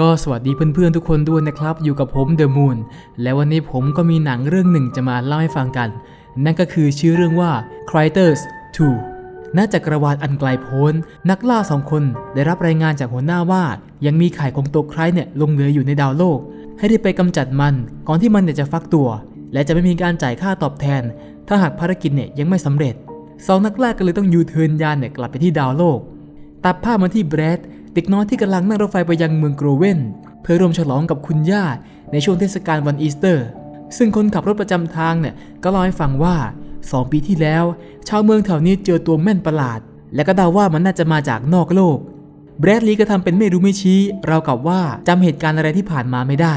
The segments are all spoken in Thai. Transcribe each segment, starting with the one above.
ก็สวัสดีเพื่อนๆทุกคนด้วยนะครับ อยู่กับผมเดอะมูนและวันนี้ผมก็มีหนังเรื่องหนึ่งจะมาเล่าให้ฟังกัน นั่นก็คือชื่อเรื่องว่า c r i t e r s 2น่าจะกรวาดอันไกลโพ้น นักล่าสองคนได้รับรายงานจากหัวหน้าว่า ยังมีไข่ของตัวใครเนี่ยลงเหลืออยู่ในดาวโลก ให้ได้ไปกำจัดมันก่อนที่มันเนี่ยจะฟักตัว และจะไม่มีการจ่ายค่าตอบแทน ถ้าหากภารกิจเนี่ยยังไม่สำเร็จสองนักล่าก็เลยต้องยูเทิร์นยานเนี่ยกลับไปที่ดาวโลกตัดภาพมาที่แบรด เด็กน้อยที่กำลังนั่งรถไฟไปยังเมืองโกรเวนเพื่อร่วมฉลองกับคุณย่าในช่วงเทศกาลวันอีสเตอร์ ซึ่งคนขับรถประจำทางเนี่ยก็เล่าให้ฟังว่า 2 ปีที่แล้ว ชาวเมืองแถวนี้เจอตัวแม่นประหลาด และก็เดาว่ามันน่าจะมาจากนอกโลกแบรดลีย์ก็ทำเป็นไม่รู้ไม่ชี้เรากับว่าจำเหตุการณ์อะไรที่ผ่านมาไม่ได้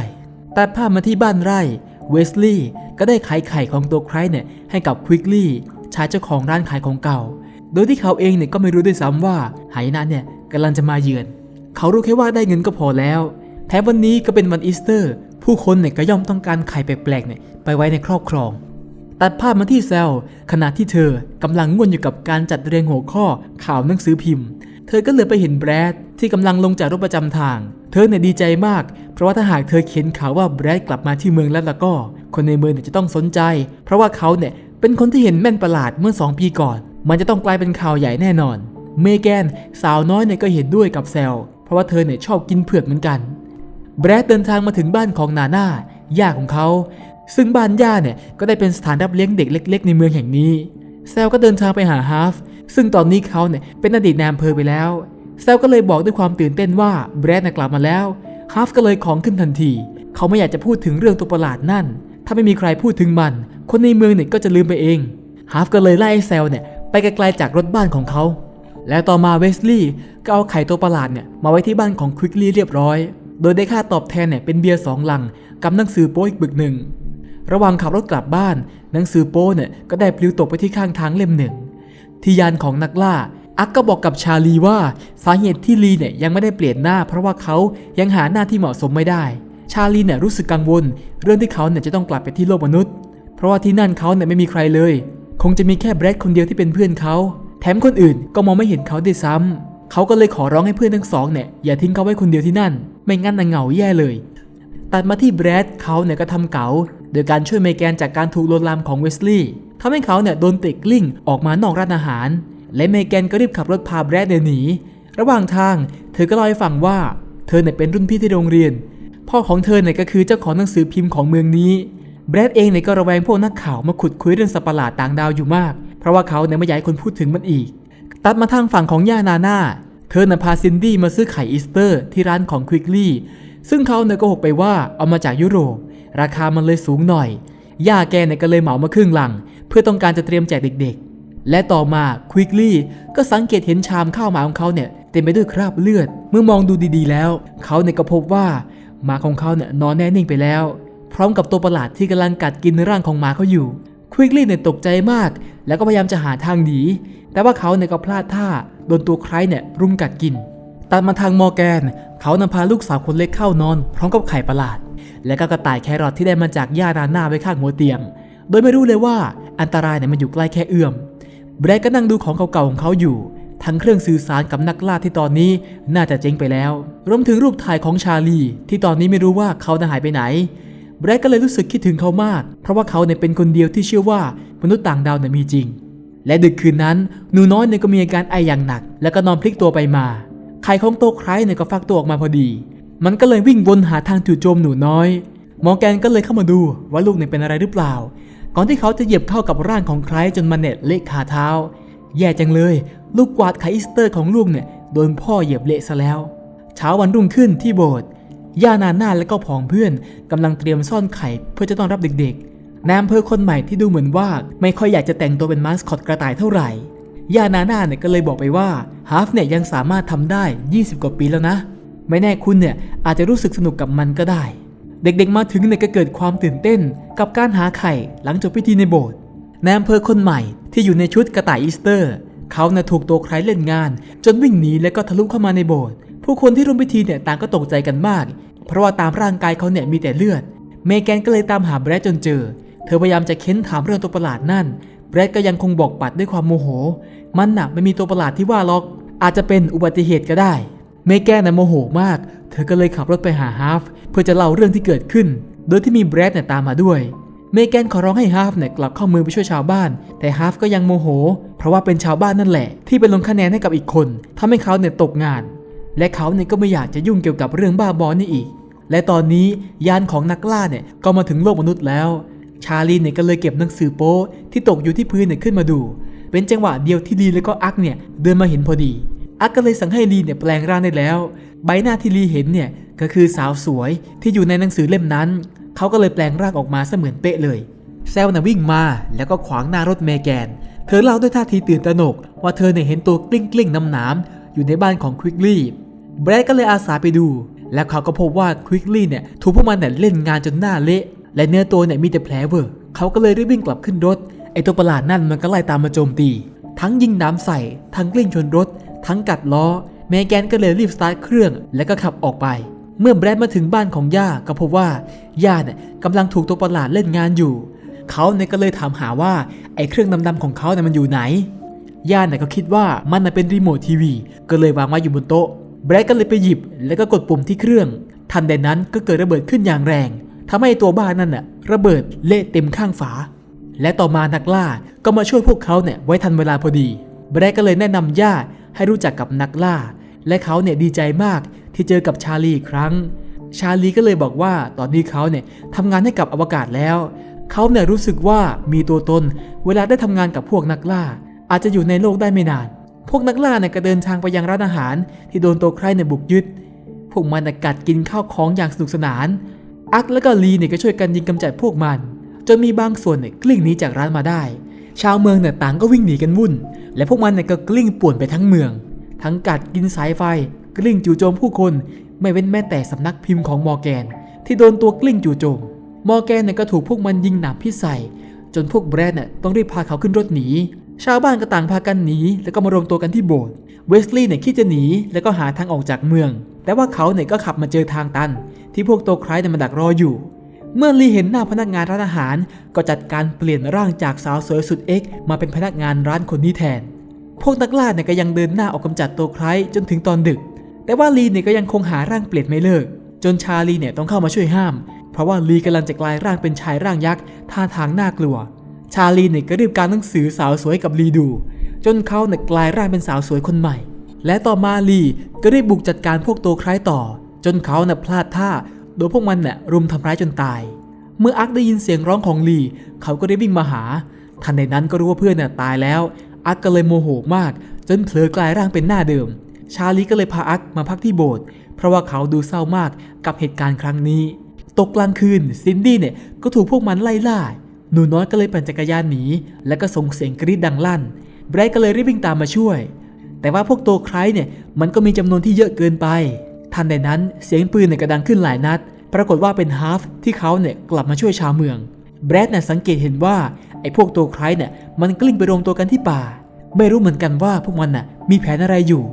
แตัดภาพมาที่บ้านไร่เวสลีย์ก็ได้ขายไข่ของตัวใครเนี่ยให้กับควิกลี่ชายเจ้าของร้านขายของเก่า โดยที่เขาเองเนี่ยก็ไม่รู้ด้วยซ้ำว่าหายนะเนี่ยกำลังจะมาเยือน เขารู้แค่ว่าได้เงินก็พอแล้ว แถมวันนี้ก็เป็นวันอีสเตอร์ ผู้คนเนี่ยก็ย่อมต้องการไข่แปลกๆเนี่ยไปไว้ในครอบครอง ตัดภาพมาที่เซลขณะที่เธอกำลังง่วนอยู่กับการจัดเรียงหัวข้อข่าวหนังสือพิมพ์ เธอก็เหลยไปเห็นแบรดที่กำลังลงจากรถประจำทาง เธอเนี่ยดีใจมาก เพราะว่าถ้าหากเธอเขียนข่าวว่าแบรดกลับมาที่เมืองแล้วล้วก็ คนในเมืองเนี่ยจะต้องสนใจ เพราะว่าเขาเนี่ยเป็นคนที่เห็นแม่นประหลาดเมื่อ 2 ปีก่อน มันจะต้องกลายเป็นข่าวใหญ่แน่นอน เมแกนสาวน้อยเนี่ยก็เห็นด้วยกับเซล เพราะว่าเธอเนี่ยชอบกินเผือกเหมือนกัน แบรดเดินทางมาถึงบ้านของนาน่าย่าของเขา ซึ่งบ้านย่าเนี่ยก็ได้เป็นสถานรับเลี้ยงเด็กเล็ก ๆ ในเมืองแห่งนี้เซลก็เดินทางไปหาฮาร์ฟซึ่งตอนนี้เขาเนี่ยเป็นอดีตนายอำเภอไปแล้วเซลก็เลยบอกด้วยความตื่นเต้นว่าแบรดน่ะกลับมาแล้วฮาร์ฟก็เลยของขึ้นทันที เขาไม่อยากจะพูดถึงเรื่องตัวประหลาดนั่น ถ้าไม่มีใครพูดถึงมัน คนในเมืองเนี่ยก็จะลืมไปเองฮาร์ฟก็เลยไล่ให้เซลเนี่ย ไปไกลๆจากรถบ้านของเขา แล้วต่อมาเวสลีย์ก็เอาไข่ตัวประหลาดเนี่ยมาไว้ที่บ้านของควิกลี่เรียบร้อย โดยได้ค่าตอบแทนเนี่ยเป็นเบียร์สองลังกับหนังสือโป๊อีกบึกหนึ่ง ระหว่างขับรถกลับบ้าน หนังสือโป้เนี่ยก็ได้ปลิวตกไปที่ข้างทางเล่มหนึ่ง ที่ยานของนักล่าอักก็บอกกับชาลีว่าสาเหตุที่ลีเนี่ยยังไม่ได้เปลี่ยนหน้า เพราะว่าเขายังหาหน้าที่เหมาะสมไม่ได้ ชาลีเนี่ยรู้สึกกังวล เรื่องที่เขาเนี่ยจะต้องกลับไปที่โลกมนุษย์ เพราะว่าที่นั่นเขาเนี่ยไม่มีใครเลย งจะมีแค่แบรดคนเดียวที่เป็นเพื่อนเขา แถมคนอื่นก็มองไม่เห็นเขาด้วยซ้ำเขาก็เลยขอร้องให้เพื่อนทั้งสองเนี่ยอย่าทิ้งเขาไว้คนเดียวที่นั่น ไม่งั้นน่ะเหงาแย่เลย ตัดมาที่แบรดเขาเนี่ยก็ทำเก๋าโดยการช่วยเมแกนจากการถูกลวนลามของเวสลีย์ทำให้เขาเนี่ยโดนเตะกลิ้งออกมานอกร้านอาหาร และเมแกนก็รีบขับรถพาแบรดเนี่ยหนี ระหว่างทางเธอก็เล่าให้ฟังว่า เธอเนี่ยเป็นรุ่นพี่ที่โรงเรียน พ่อของเธอเนี่ยก็คือเจ้าของหนังสือพิมพ์ของเมืองนี้ แบรดเองเนี่ยก็ระแวงพวกนักข่าวมาขุดคุยเรื่องสัตว์ประหลาดต่างดาวอยู่มาก เพราะว่าเขาเนี่ยไม่อยากให้คนพูดถึงมันอีก ตัดมาทางฝั่งของย่านาน่า เธอน่ะพาซินดี้มาซื้อไข่อีสเตอร์ที่ร้านของควิกลี่ ซึ่งเขาเนี่ยก็หกไปว่าเอามาจากยุโรป ราคามันเลยสูงหน่อย ย่าแกเนี่ยก็เลยเหมามาครึ่งลัง เพื่อต้องการจะเตรียมแจกเด็กๆ และต่อมาควิกลี่ก็สังเกตเห็นชามข้าวหมาของเขาเนี่ยเต็มไปด้วยคราบเลือด เมื่อมองดูดีๆ แล้ว เขาเนี่ยก็พบว่าหมาของเขาเนี่ยนอนแน่นิ่งไปแล้ว พร้อมกับตัวประหลาดที่กำลังกัดกินร่างของหมาเขาอยู่ควิกลี่เนี่ยตกใจมาก แล้วก็พยายามจะหาทางหนีแต่ว่าเขาเนี่ยก็พลาดท่าโดนตัวใครเนี่ยรุมกัดกินตัดมาทางมอร์แกน เขานำพาลูกสาวคนเล็กเข้านอน พร้อมกับไข่ประหลาด และก็กระต่ายแครอทที่ได้มาจากย่านาน่าไว้ข้างหัวเตียง โดยไม่รู้เลยว่าอันตรายเนี่ยมันอยู่ใกล้แค่เอื้อมแบรดก็นั่งดูของเก่าๆของเขาอยู่ ทั้งเครื่องสื่อสารกับนักล่าที่ตอนนี้น่าจะเจ๊งไปแล้ว รวมถึงรูปถ่ายของชาลี ที่ตอนนี้ไม่รู้ว่าเขาจะหายไปไหน แบรดก็เลยรู้สึกคิดถึงเขามาก เพราะว่าเขาเนี่ยเป็นคนเดียวที่เชื่อว่ามนุษย์ต่างดาวเนี่ยมีจริง และดึกคืนนั้นหนูน้อยเนี่ยก็มีอาการไออย่างหนัก แล้วก็นอนพลิกตัวไปมาไข่ของโตไคร้เนี่ยก็ฟักตัวออกมาพอดี มันก็เลยวิ่งวนหาทางจู่โจมหนูน้อย มอแกนก็เลยเข้ามาดูว่าลูกเนี่ยเป็นอะไรหรือเปล่า ก่อนที่เขาจะเหยียบเข้ากับร่างของไคร้จนมันเน็ตเละขาเท้า แย่จังเลย ลูกกวาดไข่อีสเตอร์ของลูกเนี่ยโดนพ่อเหยียบเละซะแล้ว เช้าวันรุ่งขึ้นที่โบสถ์ ย่านาน่าและก็ผองเพื่อนกำลังเตรียมซ่อนไข่เพื่อจะต้อนรับเด็กๆนายอำเภอคนใหม่ที่ดูเหมือนว่าไม่ค่อยอยากจะแต่งตัวเป็นมาสคอตกระต่ายเท่าไหร่ ย่านาน่าเนี่ยก็เลยบอกไปว่าฮาฟเนี่ยยังสามารถทำได้ 20 กว่าปีแล้วนะ ไม่แน่คุณเนี่ยอาจจะรู้สึกสนุกกับมันก็ได้ เด็กๆมาถึงเนี่ยก็เกิดความตื่นเต้น กับการหาไข่หลังจบพิธีในโบสถ์นายอำเภอคนใหม่ที่อยู่ในชุดกระต่ายอีสเตอร์ เขาน่ะถูกตัวใครเล่นงาน จนวิ่งหนีและก็ทะลุเข้ามาในโบสถ์ ผู้คนที่ร่วมพิธีเนี่ยต่างก็ตกใจกันมาก เพราะว่าตามร่างกายเขาเนี่ยมีแต่เลือด เมแกนก็เลยตามหาแบรดจนเจอ เธอพยายามจะเค้นถามเรื่องตัวประหลาดนั่น แบรดก็ยังคงบอกปัดด้วยความโมโห มันน่ะไม่มีตัวประหลาดที่ว่าล็อก อาจจะเป็นอุบัติเหตุก็ได้ เมแกนน่ะโมโหมาก เธอก็เลยขับรถไปหาฮาร์ฟเพื่อจะเล่าเรื่องที่เกิดขึ้น โดยที่มีแบรดเนี่ยตามมาด้วยเมแกนขอร้องให้ฮาร์ฟเนี่ยกลับเข้ามือไปช่วยชาวบ้าน แต่ฮาร์ฟก็ยังโมโห เพราะว่าเป็นชาวบ้านนั่นแหละ ที่ไปลงคะแนนให้กับอีกคนทำให้เขาเนี่ยตกงาน และเขาเนี่ยก็ไม่อยากจะยุ่งเกี่ยวกับเรื่องบ้าบอนี่อีก และตอนนี้ยานของนักล่าเนี่ยก็มาถึงโลกมนุษย์แล้ว ชาลีเนี่ยก็เลยเก็บหนังสือโป๊ที่ตกอยู่ที่พื้นเนี่ยขึ้นมาดู เป็นจังหวะเดียวที่ลีและก็อักเนี่ยเดินมาเห็นพอดี อักก็เลยสั่งให้ลีเนี่ยแปลงร่างได้แล้ว ใบหน้าที่ลีเห็นเนี่ยก็คือสาวสวยที่อยู่ในหนังสือเล่มนั้น เขาก็เลยแปลงร่างออกมาเสมือนเป๊ะเลยแซลน่ะวิ่งมาแล้วก็ขวางหน้ารถเมแกน เธอเล่าด้วยท่าทีตื่นตระหนกว่าเธอเนี่ยเห็นตัวกลิ้งกลิ้งน้ำน้ำอยู่ในบ้านของควิกลี่ แบรดก็เลยอาสาไปดู แล้วเขาก็พบว่าควิกลี่เนี่ยถูกพวกมันเนี่ยเล่นงานจนหน้าเละ และเนื้อตัวเนี่ยมีแต่แผลเวอะเขาก็เลยรีบวิ่งกลับขึ้นรถ ไอตัวประหลาดนั่นมันก็ไล่ตามมาโจมตี ทั้งยิงน้ำใส่ ทั้งกลิ้งชนรถ ทั้งกัดล้อ เมแกนก็เลยรีบสตาร์ทเครื่อง แล้วก็ขับออกไป เมื่อแบรดมาถึงบ้านของย่าก็พบว่าย่าเนี่ยกำลังถูกตัวประหลาดเล่นงานอยู่เขาเนี่ยก็เลยถามหาว่าไอ้เครื่องดำๆของเขาเนี่ยมันอยู่ไหน ย่าเนี่ยก็คิดว่ามันเป็นรีโมททีวี ก็เลยวางไว้อยู่บนโต๊ะ แบรดก็เลยไปหยิบแล้วก็กดปุ่มที่เครื่อง ทันใดนั้นก็เกิดระเบิดขึ้นอย่างแรงทำให้ตัวบ้านนั่นน่ะระเบิดเละเต็มข้างฝา และต่อมานักล่าก็มาช่วยพวกเขาเนี่ยไว้ทันเวลาพอดี แบรดก็เลยแนะนำย่าให้รู้จักกับนักล่า และเขาเนี่ยดีใจมากที่เจอกับชาลีอีกครั้ง ชาลีก็เลยบอกว่าตอนนี้เขาเนี่ยทำงานให้กับอวกาศแล้ว เขาเนี่ยรู้สึกว่ามีตัวตน เวลาได้ทำงานกับพวกนักล่า อาจจะอยู่ในโลกได้ไม่นาน วกนักล่าเนี่ยก็เดินทางไปยังร้านอาหาร ที่โดนตัวใครเนี่ยบุกยึด พวกมันกัดกินข้าวของอย่างสนุกสนาน อักและก็ลีเนี่ยก็ช่วยกันยิงกำจัดพวกมัน จนมีบางส่วนเนี่ยกลิ้งหนีจากร้านมาได้ ชาวเมืองเนี่ยต่างก็วิ่งหนีกันวุ่น และพวกมันเนี่ยก็กลิ้งป่วนไปทั้งเมือง ทั้งกัดกินสายไฟ กลิ้งจู่โจมผู้คน ไม่เว้นแม้แต่สำนักพิมพ์ของมอร์แกน ที่โดนตัวกลิ้งจู่โจม มอร์แกนเนี่ยก็ถูกพวกมันยิงหนามพิษใส่จนพวกแบรดเนี่ยต้องรีบพาเขาขึ้นรถหนี ชาวบ้านก็ต่างพากันหนี แล้วก็มารวมตัวกันที่โบสถ์เวสลีย์เนี่ยคิดจะหนีแล้วก็หาทางออกจากเมือง แต่ว่าเขาเนี่ยก็ขับมาเจอทางตัน ที่พวกตัวคล้ายเนี่ยมันดักรออยู่ เมื่อลีเห็นหน้าพนักงานร้านอาหาร ก็จัดการเปลี่ยนร่างจากสาวสวยสุดเอ็กซ์มาเป็นพนักงานร้านคนนี้แทน พวกนักล่าเนี่ยก็ยังเดินหน้าออกกำจัดตัวคล้ายจนถึงตอนดึก แต่ว่าลีเนี่ยก็ยังคงหาร่างเปลี่ยนไม่เลิก จนชาลีเนี่ยต้องเข้ามาช่วยห้าม เพราะว่าลีกำลังจะกลายร่างเป็นชายร่างยักษ์ท่าทางน่ากลัว ชาลีเนี่ยก็รีบการหนังสือสาวสวยกับลีดู จนเขาเนี่ยกลายร่างเป็นสาวสวยคนใหม่ และต่อมาลีก็ได้บุกจัดการพวกตัวคล้ายต่อ จนเขาเนี่ยพลาดท่าโดยพวกมันเนี่ยรุมทำร้ายจนตาย เมื่ออักได้ยินเสียงร้องของลีเขาก็ได้วิ่งมาหา ทันใดนั้นก็รู้ว่าเพื่อนเนี่ยตายแล้ว อักก็เลยโมโหมาก จนเผลอกลายร่างเป็นหน้าเดิม ชาลีก็เลยพาอักมาพักที่โบสถ์เพราะว่าเขาดูเศร้ามากกับเหตุการณ์ครั้งนี้ ตกกลางคืนซินดี้เนี่ยก็ถูกพวกมันไล่ล่า หนูน้อยก็เลยปั่นจักรยานหนีแล้วก็ส่งเสียงกรีดดังลั่นแบรดก็เลยรีบวิ่งตามมาช่วย แต่ว่าพวกตัวใครเนี่ยมันก็มีจำนวนที่เยอะเกินไป ทันใดนั้นเสียงปืนเนี่ยก็ดังขึ้นหลายนัด ปรากฏว่าเป็นฮาร์ฟที่เขาเนี่ยกลับมาช่วยชาวเมืองแบรดเนี่ยสังเกตเห็นว่าไอ้พวกตัวใครเนี่ยมันกลิ้งไปรวมตัวกันที่ป่า ไม่รู้เหมือนกันว่าพวกมันน่ะมีแผนอะไรอยู่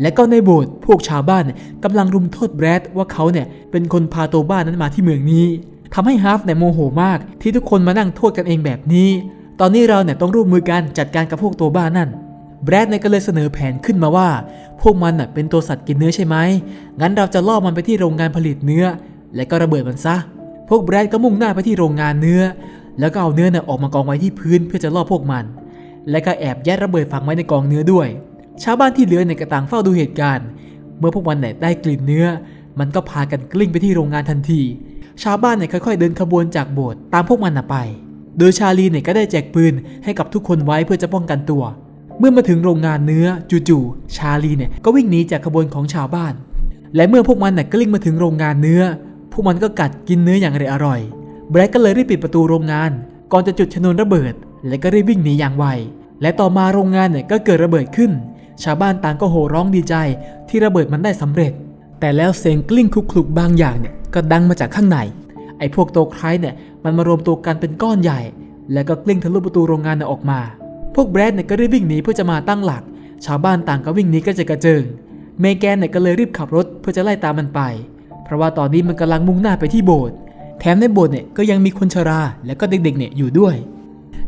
และก็ในโบสถ์พวกชาวบ้านเนี่ยกำลังรุมโทษแบรดว่าเขาเนี่ยเป็นคนพาตัวบ้านนั้นมาที่เมืองนี้ ทำให้ฮาร์ฟเนี่ยโมโหมากที่ทุกคนมานั่งโทษกันเองแบบนี้ ตอนนี้เราเนี่ยต้องร่วมมือกันจัดการกับพวกตัวบ้านั่น แบรดเนี่ยก็เลยเสนอแผนขึ้นมาว่า พวกมันน่ะเป็นตัวสัตว์กินเนื้อใช่ไหม งั้นเราจะล่อมันไปที่โรงงานผลิตเนื้อ และก็ระเบิดมันซะ พวกแบรดก็มุ่งหน้าไปที่โรงงานเนื้อ แล้วก็เอาเนื้อน่ะออกมากองไว้ที่พื้นเพื่อจะล่อพวกมัน และก็แอบยัดระเบิดฝังไว้ในกองเนื้อด้วย ชาวบ้านที่เหลือเนี่ยก็ต่างเฝ้าดูเหตุการณ์ เมื่อพวกมันเนี่ยได้กลิ่นเนื้อ มันก็พากันกลิ้งไปที่โรงงานทันที ชาวบ้านเนี่ยค่อยๆ เดินขบวนจากโบสถ์ตามพวกมันน่ะไป โดยชาลีเนี่ยก็ได้แจกปืนให้กับทุกคนไว้เพื่อจะป้องกันตัว เมื่อมาถึงโรงงานเนื้อจู่ๆชาลีเนี่ยก็วิ่งหนีจากขบวนของชาวบ้าน และเมื่อพวกมันน่ะกลิ้งมาถึงโรงงานเนื้อ พวกมันก็กัดกินเนื้ออย่างอร่อยแบล็กก็เลยรีบปิดประตูโรงงาน ก่อนจะจุดชนวนระเบิด และก็รีบวิ่งหนีอย่างไวและต่อมาโรงงานเนี่ยก็เกิดระเบิดขึ้น ชาวบ้านต่างก็โห่ร้องดีใจที่ระเบิดมันได้สำเร็จ แต่แล้วเสียงกลิ้งคลุกๆบางอย่างเนี่ย ก็ดังมาจากข้างใน ไอ้พวกตัวคล้ายเนี่ยมันมารวมตัวกันเป็นก้อนใหญ่ แล้วก็กลิ้งทะลุประตูโรงงานออกมา พวกแบรดเนี่ยก็รีบวิ่งหนีเพื่อจะมาตั้งหลัก ชาวบ้านต่างก็วิ่งหนีกระเจิดกระเจิง เมแกนเนี่ยก็เลยรีบขับรถเพื่อจะไล่ตามมันไป เพราะว่าตอนนี้มันกำลังมุ่งหน้าไปที่โบสถ์ แถมในโบสถ์เนี่ยก็ยังมีคนชราและก็เด็กๆเนี่ยอยู่ด้วย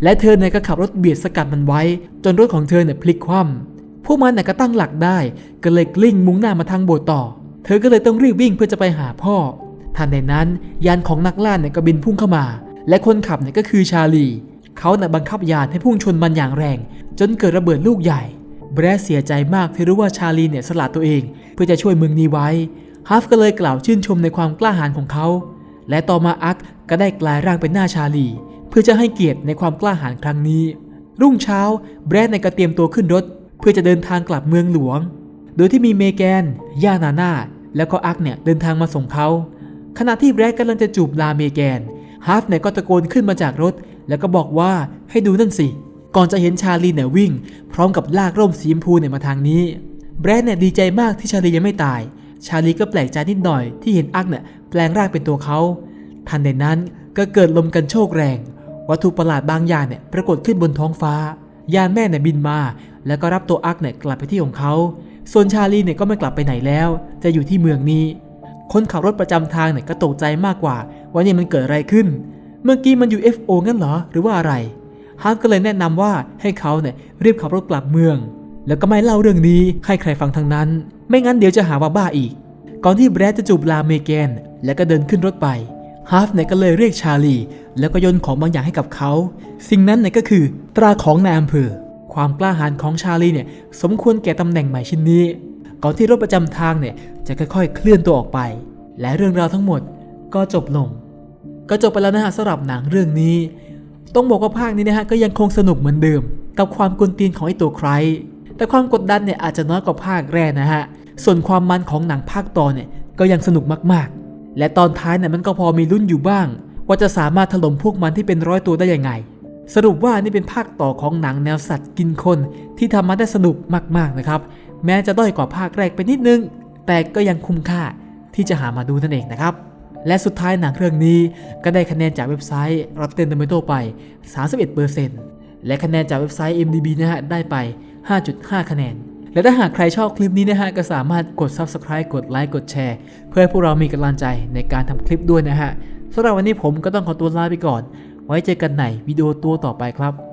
และเธอเนี่ยก็ขับรถเบียดสกัดมันไว้ จนรถของเธอเนี่ยพลิกคว่ำพวกมันเนี่ยก็ตั้งหลักได้ ก็เลยกลิ้งมุ่งหน้ามาทางโบสถ์ต่อ เธอก็เลยต้องรีบวิ่งเพื่อจะไปหาพ่อ ทันใดนั้นยานของนักล่าเนี่ยก็บินพุ่งเข้ามา และคนขับเนี่ยก็คือชาลี เขาน่ะบังคับยานให้พุ่งชนมันอย่างแรง จนเกิดระเบิดลูกใหญ่ แบรเสียใจมากที่รู้ว่าชาลีเนี่ยสละตัวเอง เพื่อจะช่วยเมืองนี้ไว้ฮัฟก็เลยกล่าวชื่นชมในความกล้าหาญของเขา และต่อมาอักก็ได้กลายร่างเป็นหน้าชาลี เพื่อจะให้เกียรติในความกล้าหาญครั้งนี้ รุ่งเช้า แบรดในก็เตรียมตัวขึ้นรถ เพื่อจะเดินทางกลับเมืองหลวง โดยที่มีเมแกน ย่านาน่า แล้วก็อักเนี่ยเดินทางมาส่งเขา ขณะที่แบรดกำลังจะจูบลาเมแกนฮาร์ฟเนี่ยก็ตะโกนขึ้นมาจากรถ แล้วก็บอกว่าให้ดูนั่นสิ ก่อนจะเห็นชาลีเนี่ยวิ่ง พร้อมกับลากร่มสีชมพูเนี่ยมาทางนี้ แบรดเนี่ยดีใจมากที่ชาลียังไม่ตาย ชาลีก็แปลกใจนิดหน่อยที่เห็นอักเนี่ยแปลงร่างเป็นตัวเขา ทันใดนั้นก็เกิดลมกันโชกแรง วัตถุประหลาดบางอย่างเนี่ยปรากฏขึ้นบนท้องฟ้า ยานแม่เนี่ยบินมา แล้วก็รับตัวอักเนี่ยกลับไปที่ของเขา ส่วนชาลีเนี่ยก็ไม่กลับไปไหนแล้ว จะอยู่ที่เมืองนี้ คนขับรถประจำทางเนี่ยก็ตกใจมากกว่าว่าเนี่ยมันเกิดอะไรขึ้น เมื่อกี้มัน UFO งั้นเหรอหรือว่าอะไรฮาร์ฟก็เลยแนะนำว่าให้เขาเนี่ยรีบขับรถกลับเมือง แล้วก็ไม่เล่าเรื่องนี้ให้ใครฟังทั้งนั้น ไม่งั้นเดี๋ยวจะหาว่าบ้าอีก ก่อนที่แบรดจะจูบลาเมแกน แล้วก็เดินขึ้นรถไปฮาร์ฟเนี่ยก็เลยเรียกชาลี แล้วก็โยนของบางอย่างให้กับเขา สิ่งนั้นเนี่ยก็คือตราของนายอำเภอ ความกล้าหาญของชาลีเนี่ยสมควรแก่ตำแหน่งใหม่ชิ้นนี้ ก่อนที่รถประจำทางเนี่ยจะค่อยๆ เคลื่อนตัวออกไป และเรื่องราวทั้งหมดก็จบลง ก็จบไปแล้วนะฮะสำหรับหนังเรื่องนี้ ต้องบอกว่าภาคนี้นะฮะก็ยังคงสนุกเหมือนเดิม กับความกวนตีนของไอตัวใคร แต่ความกดดันเนี่ยอาจจะน้อยกว่าภาคแรกนะฮะ ส่วนความมันของหนังภาคต่อเนี่ยก็ยังสนุกมากๆ และตอนท้ายเนี่ยมันก็พอมีลุ้นอยู่บ้าง ว่าจะสามารถถล่มพวกมันที่เป็นร้อยตัวได้ยังไง สรุปว่านี่เป็นภาคต่อของหนังแนวสัตว์กินคนที่ทำมาได้สนุกมากๆนะครับ แม้จะด้อยกว่าภาคแรกไปนิดนึง แต่ก็ยังคุ้มค่าที่จะหามาดูนั่นเองนะครับ และสุดท้ายหนังเรื่องนี้ก็ได้คะแนนจากเว็บไซต์ Rotten Tomato ไป 31%และคะแนนจากเว็บไซต์ MDB นะฮะได้ไป 5.5 คะแนน และถ้าหากใครชอบคลิปนี้นะฮะก็สามารถกด Subscribe กดไลค์กดแชร์ เพื่อให้พวกเรามีกำลังใจในการทำคลิปด้วยนะฮะสำหรับวันนี้ผมก็ต้องขอตัวลาไปก่อน ไว้เจอกันในวิดีโอตัวต่อไปครับ